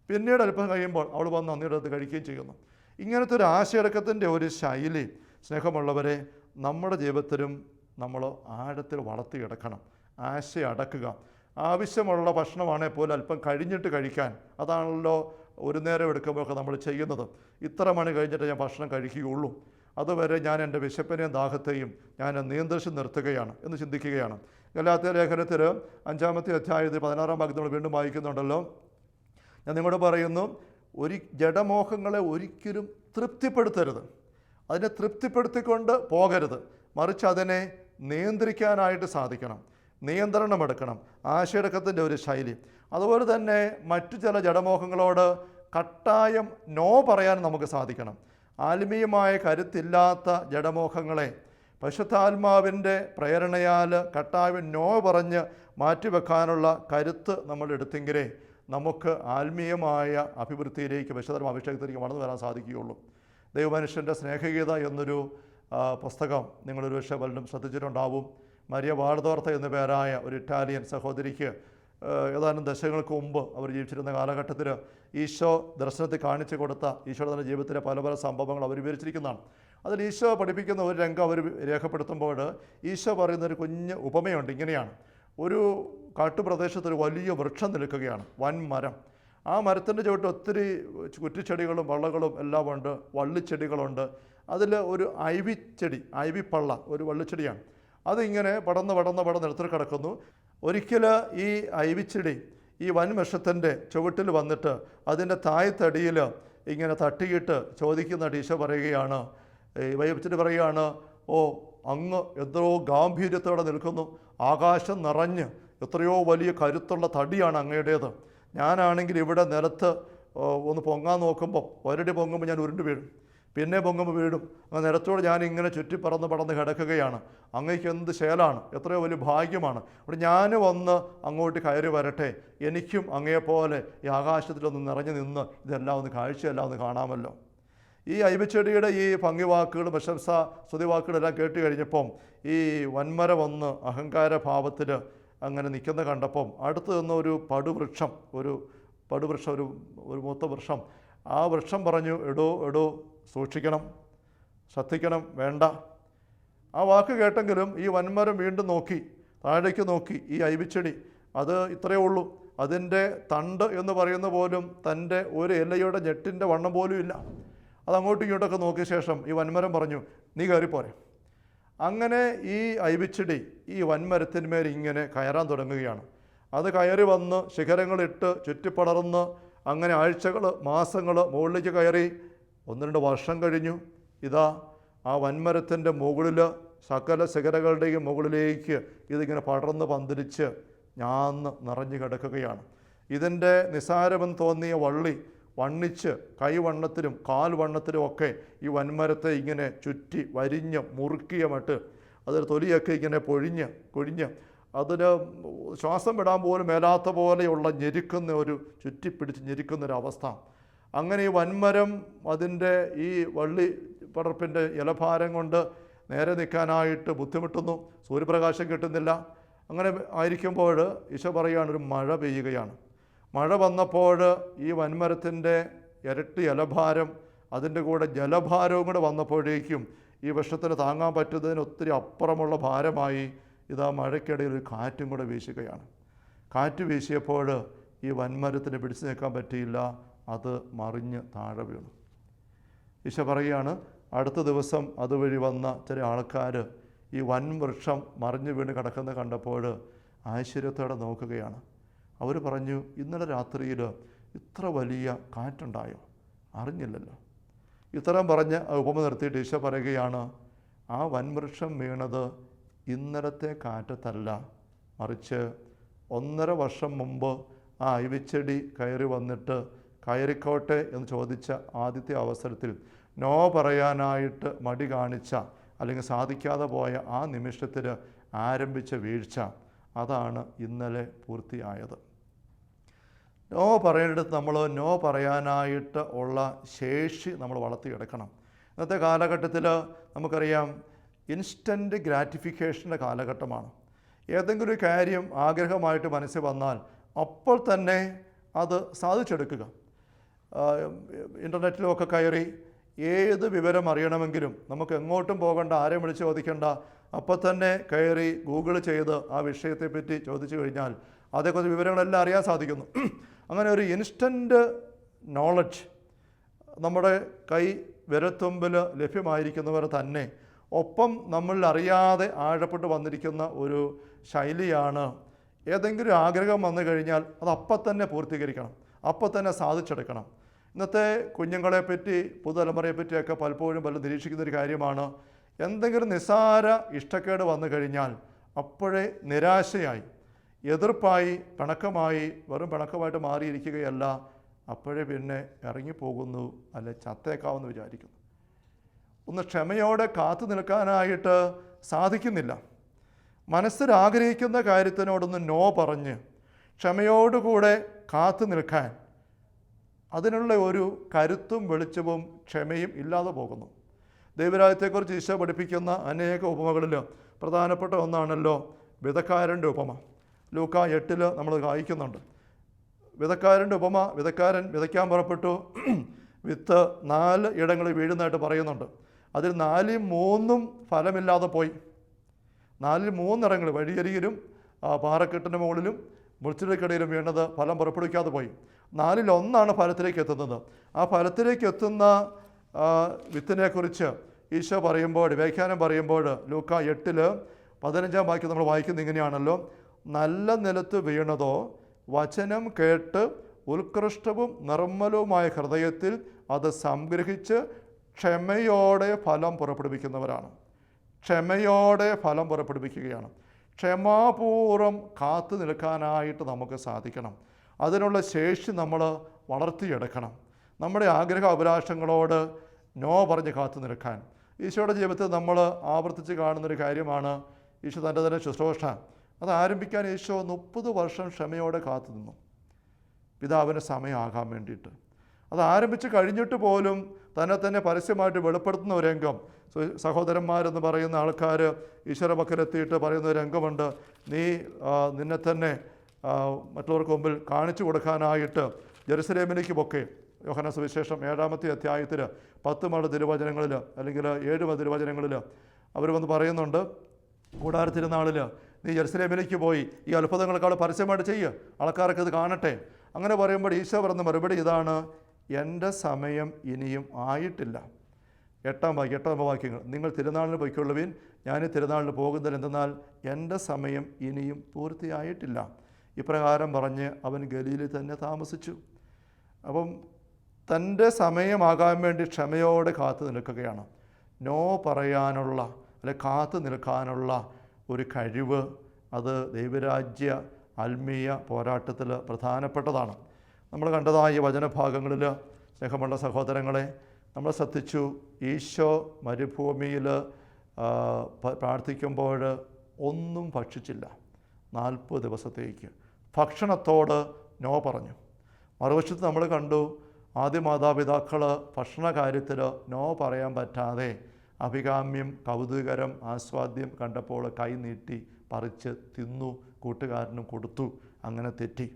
പിന്നീട് അല്പം കഴിയുമ്പോൾ അവൾ വന്ന് അന്നിടത്ത് കഴിക്കുകയും ചെയ്യുന്നു. ഇങ്ങനത്തെ ഒരു ആശയടക്കത്തിന്റെ ഒരു ശൈലി സ്നേഹമുള്ളവരെ നമ്മുടെ ജീവിതത്തിലും നമ്മൾ ആഴത്തിൽ വളർത്തിയെടുക്കണം ആശ അടക്കുക. ആവശ്യമുള്ള ഭക്ഷണമാണെങ്കിൽ പോലും അല്പം കഴിഞ്ഞിട്ട് കഴിക്കാൻ. അതാണല്ലോ ഒരു നേരം എടുക്കുമ്പോഴൊക്കെ നമ്മൾ ചെയ്യുന്നത്. ഇത്ര മണി കഴിഞ്ഞിട്ട് ഞാൻ ഭക്ഷണം കഴിക്കുകയുള്ളൂ. അതുവരെ ഞാൻ എന്റെ വിശപ്പിനെയും ദാഹത്തെയും ഞാൻ നിയന്ത്രിച്ച് നിർത്തുകയാണ് എന്ന് ചിന്തിക്കുകയാണ്. ഗലാത്യ ലേഖനത്തിൽ അഞ്ചാമത്തെ അധ്യായത്തിൽ പതിനാറാം ഭാഗത്ത് നമ്മൾ വീണ്ടും വായിക്കുന്നുണ്ടല്ലോ. ഞാൻ നിങ്ങളോട് പറയുന്നു ഒരു ജഡമോഹങ്ങളെ ഒരിക്കലും തൃപ്തിപ്പെടുത്തരുത്. അതിനെ തൃപ്തിപ്പെടുത്തിക്കൊണ്ട് പോകരുത്. മറിച്ച് അതിനെ നിയന്ത്രിക്കാനായിട്ട് സാധിക്കണം. നിയന്ത്രണം എടുക്കണം. ആശയടക്കത്തിന്റെ ഒരു ശൈലി. അതുപോലെ തന്നെ മറ്റു ചില ജഡമോഹങ്ങളോട് കട്ടായം നോ പറയാൻ നമുക്ക് സാധിക്കണം. ആത്മീയമായ കരുത്തില്ലാത്ത ജഡമോഹങ്ങളെ പരിശുദ്ധാത്മാവിന്റെ പ്രേരണയാൽ കട്ടായം നോ പറഞ്ഞ് മാറ്റിവെക്കാനുള്ള കരുത്ത് നമ്മൾ എടുത്തെങ്കിലേ നമുക്ക് ആത്മീയമായ അഭിവൃദ്ധിയിലേക്ക് പരിശുദ്ധ അഭിഷേകത്തിലേക്ക് വളർന്നു വരാൻ സാധിക്കുകയുള്ളൂ. ദൈവമനുഷ്യന്റെ സ്നേഹഗീത എന്നൊരു പുസ്തകം നിങ്ങളൊരു പക്ഷേ പലരും ശ്രദ്ധിച്ചിട്ടുണ്ടാവും. മരിയ വാർദോർത്ത എന്ന പേരായ ഒരു ഇറ്റാലിയൻ സഹോദരിക്ക് ഏതാനും ദശകങ്ങൾക്ക് മുമ്പ് അവർ ജീവിച്ചിരുന്ന കാലഘട്ടത്തിൽ ഈശോ ദർശനത്തിൽ കാണിച്ചു കൊടുത്ത ഈശോയുടെ തന്നെ ജീവിതത്തിലെ പല പല സംഭവങ്ങൾ അവർ വിവരിച്ചിരിക്കുന്നതാണ്. അതിൽ ഈശോ പഠിപ്പിക്കുന്ന ഒരു രംഗം അവർ രേഖപ്പെടുത്തുമ്പോൾ ഈശോ പറയുന്ന ഒരു കുഞ്ഞ് ഉപമയുണ്ട് ഇങ്ങനെയാണ്. ഒരു കാട്ടുപ്രദേശത്ത് ഒരു വലിയ വൃക്ഷം നിൽക്കുകയാണ് വൻ മരം. ആ മരത്തിന്റെ ചുവട്ട് ഒത്തിരി കുറ്റിച്ചെടികളും വള്ളകളും എല്ലാം ഉണ്ട് വള്ളിച്ചെടികളുണ്ട്. അതിൽ ഒരു ഐവി ചെടി ഐവി പള്ള ഒരു വള്ളിച്ചെടിയാണ്. അതിങ്ങനെ പടന്ന് പടന്ന് പടന്ന് എടുത്തിൽ കിടക്കുന്നു. ഒരിക്കൽ ഈ ഐവിച്ചെടി ഈ വൻവൃക്ഷത്തിന്റെ ചുവട്ടിൽ വന്നിട്ട് അതിന്റെ തായ്തടിയിൽ ഇങ്ങനെ തട്ടിയിട്ട് ചോദിക്കുന്ന ടീച്ചർ പറയുകയാണ് ഈ വൈവിച്ചിട്ട് പറയുകയാണ് ഓ അങ്ങ് എത്രയോ ഗാംഭീര്യത്തോടെ നിൽക്കുന്നു. ആകാശം നിറഞ്ഞ് എത്രയോ വലിയ കരുത്തുള്ള തടിയാണ് അങ്ങയുടേത്. ഞാനാണെങ്കിൽ ഇവിടെ നിലത്ത് ഒന്ന് പൊങ്ങാൻ നോക്കുമ്പോൾ ഒരടി പൊങ്ങുമ്പോൾ ഞാൻ ഉരുണ്ട് വീഴും. പിന്നെ പൊങ്ങുമ്പോൾ വീഴും. അങ്ങനെ നിലത്തോട് ഞാൻ ഇങ്ങനെ ചുറ്റി പറന്ന് പടന്ന് കിടക്കുകയാണ്. അങ്ങേക്ക് എന്ത് ശേലാണ്? എത്രയോ വലിയ ഭാഗ്യമാണ്. അവിടെ ഞാൻ വന്ന് അങ്ങോട്ട് കയറി വരട്ടെ. എനിക്കും അങ്ങയെപ്പോലെ ഈ ആകാശത്തിലൊന്ന് നിറഞ്ഞു നിന്ന് ഇതെല്ലാം ഒന്ന് കാഴ്ചയെല്ലാം ഒന്ന് കാണാമല്ലോ. ഈ ഐവച്ചെടിയുടെ ഈ ഭംഗിവാക്കുകൾ പ്രശംസ സ്തുതിവാക്കുകളെല്ലാം കേട്ട് കഴിഞ്ഞപ്പം ഈ വന്മര വന്ന് അഹങ്കാര ഭാവത്തിൽ അങ്ങനെ നിൽക്കുന്ന കണ്ടപ്പം അടുത്ത് നിന്ന് ഒരു പടുവൃക്ഷം ഒരു പടുവൃക്ഷം ഒരു ഒരു മൂത്ത വൃക്ഷം ആ വൃക്ഷം പറഞ്ഞു എടോ എടോ സൂക്ഷിക്കണം ശ്രദ്ധിക്കണം വേണ്ട. ആ വാക്ക് കേട്ടെങ്കിലും ഈ വന്മരം വീണ്ടും നോക്കി താഴേക്ക് നോക്കി ഈ ഐവിച്ചെടി അത് ഇത്രയേ ഉള്ളൂ അതിന്റെ തണ്ട് എന്ന് പറയുന്ന പോലും തന്റെ ഒരു ഇലയുടെ ഞെട്ടിന്റെ വണ്ണം പോലും ഇല്ല. അത് ഇങ്ങോട്ടൊക്കെ നോക്കിയ ശേഷം ഈ വൻമരം പറഞ്ഞു നീ കയറിപ്പോരെ അങ്ങനെ ഈ ഐവിച്ചെടി ഈ വൻമരത്തിന്മേൽ ഇങ്ങനെ കയറാൻ തുടങ്ങുകയാണ്. അത് കയറി വന്ന് ശിഖരങ്ങളിട്ട് ചുറ്റിപ്പടർന്ന് അങ്ങനെ ആഴ്ചകൾ മാസങ്ങൾ മുകളിലേക്ക് കയറി. ഒന്ന് രണ്ട് വർഷം കഴിഞ്ഞു. ഇതാ ആ വൻമരത്തിന്റെ മുകളിൽ സകല ശിഖരകളുടെയും മുകളിലേക്ക് ഇതിങ്ങനെ പടർന്ന് പന്തിരിച്ച് ഞാന്ന് നിറഞ്ഞു കിടക്കുകയാണ്. ഇതിന്റെ നിസാരമെന്ന് തോന്നിയ വള്ളി വണ്ണിച്ച് കൈവണ്ണത്തിലും കാൽവണ്ണത്തിലും ഒക്കെ ഈ വന്മരത്തെ ഇങ്ങനെ ചുറ്റി വരിഞ്ഞ് മുറുക്കിയ മട്ട് അതിൽ തൊലിയൊക്കെ ഇങ്ങനെ പൊഴിഞ്ഞ് കൊഴിഞ്ഞ് അതിന് ശ്വാസം വിടാൻ പോലും മേലാത്ത പോലെയുള്ള ഞെരുക്കുന്ന ഒരു ചുറ്റിപ്പിടിച്ച് ഞെരുക്കുന്നൊരവസ്ഥ അങ്ങനെ ഈ വൻമരം അതിന്റെ ഈ വള്ളി പടർപ്പിന്റെ ഇലഭാരം കൊണ്ട് നേരെ നിൽക്കാനായിട്ട് ബുദ്ധിമുട്ടുന്നു സൂര്യപ്രകാശം കിട്ടുന്നില്ല. അങ്ങനെ ആയിരിക്കുമ്പോൾ ഈശോ പറയുകയാണ് ഒരു മഴ പെയ്യുകയാണ്. മഴ വന്നപ്പോൾ ഈ വൻമരത്തിന്റെ ഇരട്ടി ഇലഭാരം അതിന്റെ കൂടെ ജലഭാരവും കൂടെ വന്നപ്പോഴേക്കും ഈ വിഷത്തിന് താങ്ങാൻ പറ്റുന്നതിന് ഒത്തിരി അപ്പുറമുള്ള ഭാരമായി ഇതാ മഴയ്ക്കിടയിൽ ഒരു കാറ്റും കൂടെ വീശുകയാണ്. കാറ്റ് വീശിയപ്പോൾ ഈ വൻമരത്തിന് പിടിച്ചു നിൽക്കാൻ പറ്റിയില്ല അത് മറിഞ്ഞ് താഴെ വീണു. ഈശ പറയുകയാണ് അടുത്ത ദിവസം അതുവഴി വന്ന ചില ആൾക്കാർ ഈ വൻവൃക്ഷം മറിഞ്ഞ് മറിഞ്ഞു വീണ് കിടക്കുന്നത് കണ്ടപ്പോൾ ആശ്ചര്യത്തോടെ നോക്കുകയാണ്. അവർ പറഞ്ഞു ഇന്നലെ രാത്രിയിൽ ഇത്ര വലിയ കാറ്റുണ്ടായോ? അറിഞ്ഞില്ലല്ലോ. ഇത്തരം പറഞ്ഞ് ഉപമ നിർത്തിയിട്ട് ഈശോ പറയുകയാണ് ആ വൻവൃക്ഷം വീണത് ഇന്നലത്തെ കാറ്റത്തല്ല. മറിച്ച് ഒന്നര വർഷം മുമ്പ് ആ അയവിച്ചെടി കയറി വന്നിട്ട് കയറിക്കോട്ടെ എന്ന് ചോദിച്ച ആദ്യത്തെ അവസരത്തിൽ നോ പറയാനായിട്ട് മടി കാണിച്ച അല്ലെങ്കിൽ സാധിക്കാതെ പോയ ആ നിമിഷത്തിൽ ആരംഭിച്ച വീഴ്ച അതാണ് ഇന്നലെ പൂർത്തിയായത്. നോ പറയേണ്ടത് നമ്മൾ നോ പറയാനായിട്ട് ഉള്ള ശേഷി നമ്മൾ വളർത്തിയെടുക്കണം. ഇന്നത്തെ കാലഘട്ടത്തിൽ നമുക്കറിയാം ഇൻസ്റ്റന്റ് ഗ്രാറ്റിഫിക്കേഷന്റെ കാലഘട്ടമാണ്. ഏതെങ്കിലും ഒരു കാര്യം ആഗ്രഹമായിട്ട് മനസ്സിൽ വന്നാൽ അപ്പോൾ തന്നെ അത് സാധിച്ചെടുക്കുക. ഇന്റർനെറ്റിലുമൊക്കെ കയറി ഏത് വിവരം അറിയണമെങ്കിലും നമുക്ക് എങ്ങോട്ടും പോകണ്ട ആരെയും വിളിച്ച് ചോദിക്കേണ്ട അപ്പോൾ തന്നെ കയറി ഗൂഗിൾ ചെയ്ത് ആ വിഷയത്തെപ്പറ്റി ചോദിച്ചു കഴിഞ്ഞാൽ അതേക്കുറിച്ച് വിവരങ്ങളെല്ലാം അറിയാൻ സാധിക്കുന്നു. അങ്ങനെ ഒരു ഇൻസ്റ്റന്റ് നോളജ് നമ്മുടെ കൈ വിരത്തുമ്പിൽ ലഭ്യമായിരിക്കുന്നവർ തന്നെ. ഒപ്പം നമ്മൾ അറിയാതെ ആഴപ്പെട്ട് വന്നിരിക്കുന്ന ഒരു ശൈലിയാണ്. ഏതെങ്കിലും ആഗ്രഹം വന്നു കഴിഞ്ഞാൽ അത് അപ്പം തന്നെ പൂർത്തീകരിക്കണം. അപ്പം തന്നെ സാധിച്ചെടുക്കണം. ഇന്നത്തെ കുഞ്ഞുങ്ങളെപ്പറ്റി പുതുതലമുറയെ പറ്റിയൊക്കെ പലപ്പോഴും പല നിരീക്ഷിക്കുന്ന ഒരു കാര്യമാണ്. എന്തെങ്കിലും നിസ്സാര ഇഷ്ടക്കേട് വന്നു കഴിഞ്ഞാൽ അപ്പോഴേ നിരാശയായി. എതിർപ്പായി പിണക്കമായി വെറും പിണക്കമായിട്ട് മാറിയിരിക്കുകയല്ല അപ്പോഴേ പിന്നെ ഇറങ്ങിപ്പോകുന്നു അല്ലെ ചത്തേക്കാവെന്ന് വിചാരിക്കുന്നു. ഒന്ന് ക്ഷമയോടെ കാത്തു നിൽക്കാനായിട്ട് സാധിക്കുന്നില്ല. മനസ്സിൽ ആഗ്രഹിക്കുന്ന കാര്യത്തിനോടൊന്ന് നോ പറഞ്ഞ് ക്ഷമയോടുകൂടെ കാത്തു നിൽക്കാൻ അതിനുള്ള ഒരു കരുത്തും വെളിച്ചവും ക്ഷമയും ഇല്ലാതെ പോകുന്നു. ദൈവരാജ്യത്തെക്കുറിച്ച് ഈശോ പഠിപ്പിക്കുന്ന അനേക ഉപമകളിൽ പ്രധാനപ്പെട്ട ഒന്നാണല്ലോ വിധക്കാരന്റെ ഉപമ. ലൂക്ക എട്ടിൽ നമ്മൾ വായിക്കുന്നുണ്ട് വിതക്കാരന്റെ ഉപമ വിതക്കാരൻ വിതയ്ക്കാൻ പുറപ്പെട്ടു. വിത്ത് നാല് ഇടങ്ങളിൽ വീഴുന്നതായിട്ട് പറയുന്നുണ്ട്. അതിൽ നാലിൽ മൂന്നും ഫലമില്ലാതെ പോയി. നാലിൽ മൂന്നിടങ്ങൾ വഴിയരികിലും പാറക്കെട്ടിന്റെ മുകളിലും മുൾച്ചിടക്കിടയിലും വീണത് ഫലം പുറപ്പെടുവിക്കാതെ പോയി. നാലിൽ ഒന്നാണ് ഫലത്തിലേക്ക് എത്തുന്നത്. ആ ഫലത്തിലേക്ക് എത്തുന്ന വിത്തിനെക്കുറിച്ച് ഈശോ പറയുമ്പോൾ വ്യാഖ്യാനം പറയുമ്പോൾ ലൂക്ക എട്ടിൽ പതിനഞ്ചാം വാക്യം നമ്മൾ വായിക്കുന്നത് ഇങ്ങനെയാണല്ലോ. നല്ല നിലത്ത് വീണതോ വചനം കേട്ട് ഉത്കൃഷ്ടവും നിർമ്മലവുമായ ഹൃദയത്തിൽ അത് സംഗ്രഹിച്ച് ക്ഷമയോടെ ഫലം പുറപ്പെടുവിക്കുന്നവരാണ്. ക്ഷമയോടെ ഫലം പുറപ്പെടുവിക്കുകയാണ്. ക്ഷമാപൂർവം കാത്തു നിൽക്കാനായിട്ട് നമുക്ക് സാധിക്കണം. അതിനുള്ള ശേഷി നമ്മൾ വളർത്തിയെടുക്കണം. നമ്മുടെ ആഗ്രഹ അഭിലാഷങ്ങളോട് നോ പറഞ്ഞ് കാത്തു നിൽക്കാൻ. ഈശോയുടെ ജീവിതത്തിൽ നമ്മൾ ആവർത്തിച്ച് കാണുന്നൊരു കാര്യമാണ് ഈശോ തന്റെ തന്നെ ശുശ്രൂഷ. അത് ആരംഭിക്കാൻ യേശോ മുപ്പത് വർഷം ക്ഷമയോടെ കാത്തു നിന്നു. പിതാവിന് സമയമാകാൻ വേണ്ടിയിട്ട്. അത് ആരംഭിച്ച് കഴിഞ്ഞിട്ട് പോലും തന്നെ തന്നെ പരസ്യമായിട്ട് വെളിപ്പെടുത്തുന്ന ഒരു രംഗം. സഹോദരന്മാരെന്ന് പറയുന്ന ആൾക്കാർ ഈശ്വര പക്കലെത്തിയിട്ട് പറയുന്ന ഒരു രംഗമുണ്ട്. നീ നിന്നെ തന്നെ മറ്റുള്ളവർക്ക് മുമ്പിൽ കാണിച്ചു കൊടുക്കാനായിട്ട് ജെറുസലേമിലേക്ക് പൊക്കെ യോഹന സുവിശേഷം ഏഴാമത്തെ അധ്യായത്തിൽ പത്ത് മത തിരുവചനങ്ങളിൽ അല്ലെങ്കിൽ ഏഴ് തിരുവചനങ്ങളിൽ അവർ വന്ന് പറയുന്നുണ്ട്. കൂടാരത്തിരുന്നാളിൽ നീ ജെറുസലേമിലേക്ക് പോയി ഈ അത്ഭുതങ്ങളൊക്കെ അവിടെ പരസ്യമായിട്ട് ചെയ്യുക ആൾക്കാരൊക്കെ ഇത് കാണട്ടെ. അങ്ങനെ പറയുമ്പോൾ ഈശോ പറഞ്ഞ മറുപടി ഇതാണ് എന്റെ സമയം ഇനിയും ആയിട്ടില്ല. എട്ടാം വാക്യം എട്ടാം വാക്യങ്ങൾ നിങ്ങൾ തിരുനാളിന് പോയിക്കൊള്ളുവിൻ. ഞാൻ തിരുനാളിന് പോകുന്നതിൽ എന്തെന്നാൽ എന്റെ സമയം ഇനിയും പൂർത്തിയായിട്ടില്ല. ഇപ്രകാരം പറഞ്ഞ് അവൻ ഗലിയിൽ തന്നെ താമസിച്ചു. അപ്പം തന്റെ സമയമാകാൻ വേണ്ടി ക്ഷമയോടെ കാത്തു നിൽക്കുകയാണ്. നോ പറയാനുള്ള അല്ലെ കാത്തു നിൽക്കാനുള്ള ഒരു കഴിവ് അത് ദൈവരാജ്യ ആത്മീയ പോരാട്ടത്തിൽ പ്രധാനപ്പെട്ടതാണ്. നമ്മൾ കണ്ടതായ വചനഭാഗങ്ങളിൽ സ്നേഹമുള്ള സഹോദരങ്ങളെ നമ്മൾ ശ്രദ്ധിച്ചു ഈശോ മരുഭൂമിയിൽ പ്രാർത്ഥിക്കുമ്പോൾ ഒന്നും ഭക്ഷിച്ചില്ല. നാൽപ്പത് ദിവസത്തേക്ക്. ഭക്ഷണത്തോട് നോ പറഞ്ഞു. മറുവശത്ത് നമ്മൾ കണ്ടു ആദ്യ മാതാപിതാക്കൾ ഭക്ഷണ കാര്യത്തിൽ നോ പറയാൻ പറ്റാതെ അഭികാമ്യം കൗതുകരം ആസ്വാദ്യം കണ്ടപ്പോൾ കൈ നീട്ടി പറിച്ച് തിന്നു കൂട്ടുകാരനും കൊടുത്തു അങ്ങനെ തെറ്റി.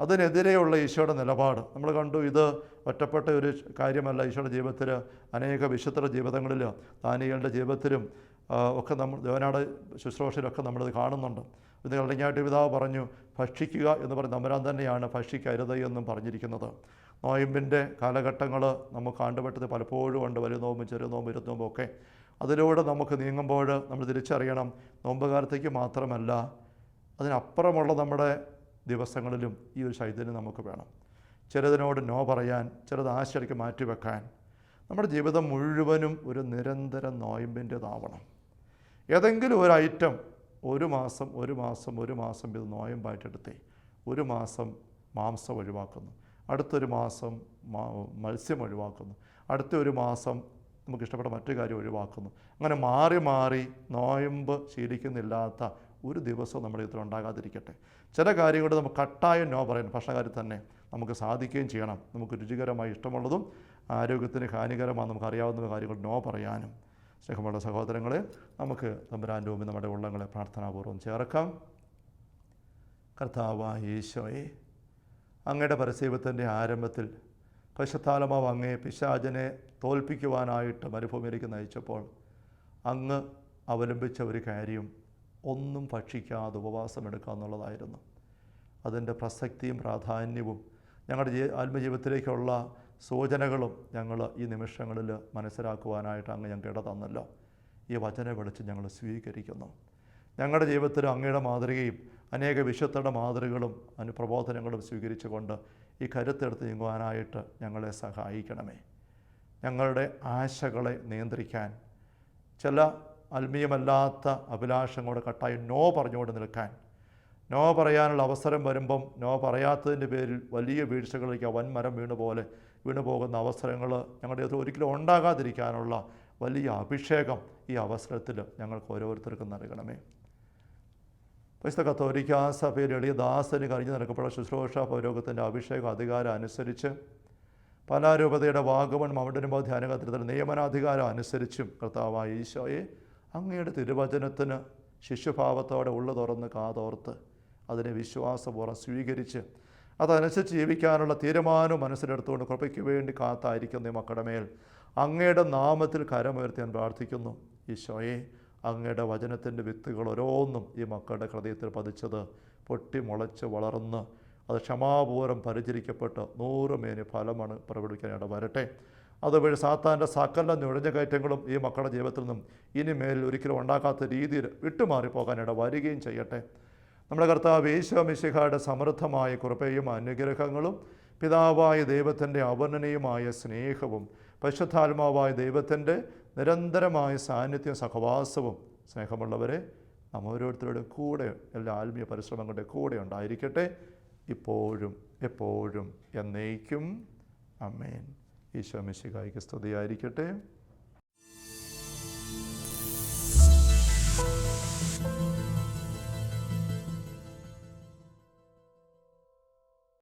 അതിനെതിരെയുള്ള ഈശോയുടെ നിലപാട്. നമ്മൾ കണ്ടു ഇത് ഒറ്റപ്പെട്ട ഒരു കാര്യമല്ല. ഈശോയുടെ ജീവിതത്തിൽ അനേക വിശുദ്ധ ജീവിതങ്ങളിൽ ദാനികളുടെ ജീവിതത്തിലും ഒക്കെ നമ്മൾ ദേവനാട് ശുശ്രൂഷയിലൊക്കെ നമ്മളിത് കാണുന്നുണ്ട്. ഇത് കളിഞ്ഞാട്ട് പിതാവ് പറഞ്ഞു ഭക്ഷിക്കുക എന്ന് പറഞ്ഞ് നമ്പരാൻ തന്നെയാണ് ഭക്ഷിക്കരുത് എന്നും പറഞ്ഞിരിക്കുന്നത്. നോയമ്പിന്റെ കാലഘട്ടങ്ങൾ നമുക്ക് ആണ്ടുവട്ടത്തിൽ പലപ്പോഴും ഉണ്ട്. വലിയ നോമ്പും ചെറിയ നോമ്പ് ഇരുപത്തി നോമ്പൊക്കെ ഒക്കെ. അതിലൂടെ നമുക്ക് നീങ്ങുമ്പോൾ നമ്മൾ തിരിച്ചറിയണം നോമ്പുകാലത്തേക്ക് മാത്രമല്ല അതിനപ്പുറമുള്ള നമ്മുടെ ദിവസങ്ങളിലും ഈ ഒരു ശൈതന്യം നമുക്ക് വേണം. ചിലതിനോട് നോ പറയാൻ ചിലത് ആശയ്ക്ക് മാറ്റിവെക്കാൻ നമ്മുടെ ജീവിതം മുഴുവനും ഒരു നിരന്തര നോയമ്പിന്റെതാവണം. ഏതെങ്കിലും ഒരു ഐറ്റം ഒരു മാസം ഒരു മാസം ഒരു മാസം ഇത് നോയമ്പായിട്ടെടുത്തേ ഒരു മാസം മാംസം ഒഴിവാക്കുന്നു. അടുത്തൊരു മാസം മത്സ്യം ഒഴിവാക്കുന്നു. അടുത്ത ഒരു മാസം നമുക്ക് ഇഷ്ടപ്പെട്ട മറ്റു കാര്യം ഒഴിവാക്കുന്നു. അങ്ങനെ മാറി മാറി നോയമ്പ് ശീലിക്കുന്നില്ലാത്ത ഒരു ദിവസം നമ്മുടെ ഇതിൽ ഉണ്ടാകാതിരിക്കട്ടെ. ചില കാര്യങ്ങൾ നമുക്ക് കട്ടായം നോ പറയാൻ ഭക്ഷണകാര്യത്തിൽ തന്നെ നമുക്ക് സാധിക്കുകയും ചെയ്യണം. നമുക്ക് രുചികരമായി ഇഷ്ടമുള്ളതും ആരോഗ്യത്തിന് ഹാനികരമാണ് നമുക്ക് അറിയാവുന്ന കാര്യങ്ങൾ നോ പറയാനും. സ്നേഹമുള്ള സഹോദരങ്ങളെ നമുക്ക് തമ്പുരാന്റെ മുമ്പിൽ നമ്മുടെ ഉള്ളങ്ങളെ പ്രാർത്ഥനാപൂർവം ചേർക്കാം. കർത്താവായ ഈശോയെ അങ്ങയുടെ പരസീവത്തിന്റെ ആരംഭത്തിൽ പശുത്താലമാവ് അങ്ങയെ പിശാചനെ തോൽപ്പിക്കുവാനായിട്ട് മരുഭൂമിയിലേക്ക് നയിച്ചപ്പോൾ അങ്ങ് അവലംബിച്ച ഒരു കാര്യം ഒന്നും ഭക്ഷിക്കാതെ ഉപവാസമെടുക്കുക എന്നുള്ളതായിരുന്നു. അതിന്റെ പ്രസക്തിയും പ്രാധാന്യവും ഞങ്ങളുടെ ജീ ആത്മജീവിതത്തിലേക്കുള്ള സൂചനകളും ഞങ്ങൾ ഈ നിമിഷങ്ങളിൽ മനസ്സിലാക്കുവാനായിട്ട് അങ്ങ് ഞങ്ങൾക്ക് ഇട തന്നല്ലോ. ഈ വചന വിളിച്ച് ഞങ്ങൾ സ്വീകരിക്കുന്നു. ഞങ്ങളുടെ ജീവിതത്തിലും അങ്ങയുടെ മാതൃകയും അനേക വിശുദ്ധരുടെ മാതൃകകളും അനുപ്രബോധനങ്ങളും സ്വീകരിച്ചുകൊണ്ട് ഈ കരുത്തെടുത്ത് നീങ്ങുവാനായിട്ട് ഞങ്ങളെ സഹായിക്കണമേ. ഞങ്ങളുടെ ആശകളെ നിയന്ത്രിക്കാൻ ചില ആത്മീയമല്ലാത്ത അഭിലാഷങ്ങളോട് കട്ടായി നോ പറഞ്ഞുകൊണ്ട് നിൽക്കാൻ നോ പറയാനുള്ള അവസരം വരുമ്പം നോ പറയാത്തതിന്റെ പേരിൽ വലിയ വീഴ്ചകളിലേക്ക് വൻമരം വീണു പോലെ വീണു പോകുന്ന അവസരങ്ങൾ ഞങ്ങളുടെ അത് ഒരിക്കലും ഉണ്ടാകാതിരിക്കാനുള്ള വലിയ അഭിഷേകം ഈ അവസരത്തിൽ ഞങ്ങൾക്ക് ഓരോരുത്തർക്കും നൽകണമേ. പരിശുദ്ധ കത്തോലിക്ക സഭയിൽ എളിയ ദാസന് കഴിഞ്ഞ് നടക്കപ്പെട്ട ശുശ്രൂഷ പൗരോഗത്തിന്റെ അഭിഷേക അധികാരം അനുസരിച്ച് പലാരൂപതയുടെ വാഗമൺ മൗണ്ടനുമോ ധ്യാനകത്തിൽ നിയമനാധികാരം അനുസരിച്ചും കർത്താവായ ഈശോയെ അങ്ങയുടെ തിരുവചനത്തിന് ശിശുഭാവത്തോടെ ഉള്ളു തുറന്ന് കാതോർത്ത് അതിനെ വിശ്വാസപൂർവം സ്വീകരിച്ച് അതനുസരിച്ച് ജീവിക്കാനുള്ള തീരുമാനം മനസ്സിലെടുത്തുകൊണ്ട് കൃപയ്ക്ക് വേണ്ടി കാത്തായിരിക്കുന്ന മക്കളുടെ മേൽ അങ്ങയുടെ നാമത്തിൽ കരമുയർത്തി ഞാൻ പ്രാർത്ഥിക്കുന്നു. ഈശോയെ അങ്ങയുടെ വചനത്തിന്റെ വിത്തുകൾ ഓരോന്നും ഈ മക്കളുടെ ഹൃദയത്തിൽ പതിച്ചത് പൊട്ടി മുളച്ച് വളർന്ന് അത് ക്ഷമാപൂരം പരിചരിക്കപ്പെട്ട് നൂറ് മേനി ഫലമാണ് പ്രകടിപ്പിക്കാനായിട്ട് വരട്ടെ. അതുവഴി സാത്താന്റെ സകല നുഴഞ്ഞുകയറ്റങ്ങളും ഈ മക്കളുടെ ജീവിതത്തിൽ നിന്നും ഇനി മേലിൽ ഒരിക്കലും ഉണ്ടാക്കാത്ത രീതിയിൽ വിട്ടുമാറിപ്പോകാനിട വരികയും ചെയ്യട്ടെ. നമ്മുടെ കർത്താവ് ഈശോമിശിഹയുടെ മിശിഹായുടെ സമൃദ്ധമായ കൃപയും അനുഗ്രഹങ്ങളും പിതാവായ ദൈവത്തിന്റെ അവർണനീയമായ സ്നേഹവും പരിശുദ്ധാത്മാവായ ദൈവത്തിന്റെ നിരന്തരമായ സാന്നിധ്യം സഹവാസവും സ്നേഹമുള്ളവരെ നാം ഓരോരുത്തരുടെയും കൂടെ എല്ലാ ആത്മീയ പരിശ്രമങ്ങളുടെ കൂടെ ഉണ്ടായിരിക്കട്ടെ. ഇപ്പോഴും എപ്പോഴും എന്നേക്കും. അമ്മേൻ ഈശോ മിശികായിക്ക് സ്തുതിയായിരിക്കട്ടെ.